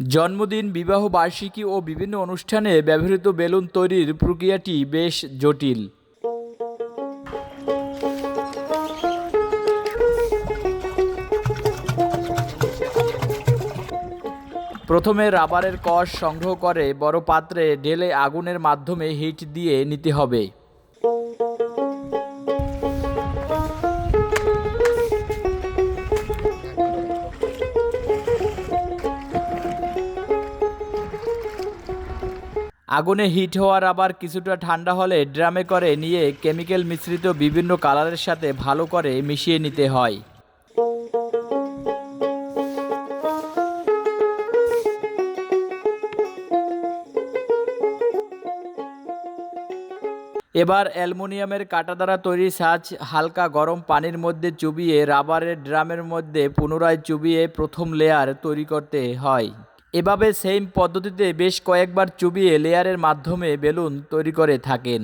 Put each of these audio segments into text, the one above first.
জন্মদিন, বিবাহ, বার্ষিকী ও বিভিন্ন অনুষ্ঠানে ব্যবহৃত বেলুন তৈরির প্রক্রিয়াটি বেশ জটিল। প্রথমে রাবারের কষ সংগ্রহ করে বড় পাত্রে ঢেলে আগুনের মাধ্যমে হিট দিয়ে নিতে হবে। আগুনে হিট হওয়ার আবার কিছুটা ঠান্ডা হলে ড্রামে করে নিয়ে কেমিক্যাল মিশ্রিত বিভিন্ন কালারের সাথে ভালো করে মিশিয়ে নিতে হয়। এবার অ্যালুমিনিয়ামের কাটা দ্বারা তৈরি সাজ হালকা গরম পানির মধ্যে চুবিয়ে রাবারের ড্রামের মধ্যে পুনরায় চুবিয়ে প্রথম লেয়ার তৈরি করতে হয়। এভাবে সেম পদ্ধতিতে বেশ কয়েকবার চুবিয়ে লেয়ারের মাধ্যমে বেলুন তৈরি করে থাকেন।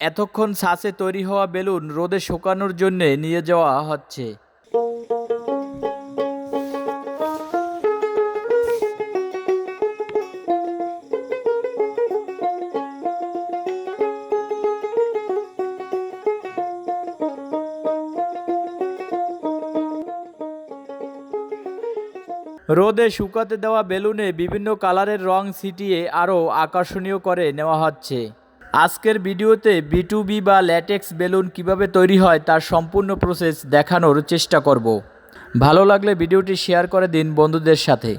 এতক্ষণ ছাঁচে তৈরি হওয়া বেলুন রোদে শুকানোর জন্য নিয়ে যাওয়া হচ্ছে। রোদে শুকাতে দেওয়া বেলুনে বিভিন্ন কালারের রং ছিটিয়ে আরও আকর্ষণীয় করে নেওয়া হচ্ছে। আজকের ভিডিওতে বি টু বি বা ল্যাটেক্স বেলুন কীভাবে তৈরি হয় তার সম্পূর্ণ প্রসেস দেখানোর চেষ্টা করব। ভালো লাগলে ভিডিওটি শেয়ার করে দিন বন্ধুদের সাথে।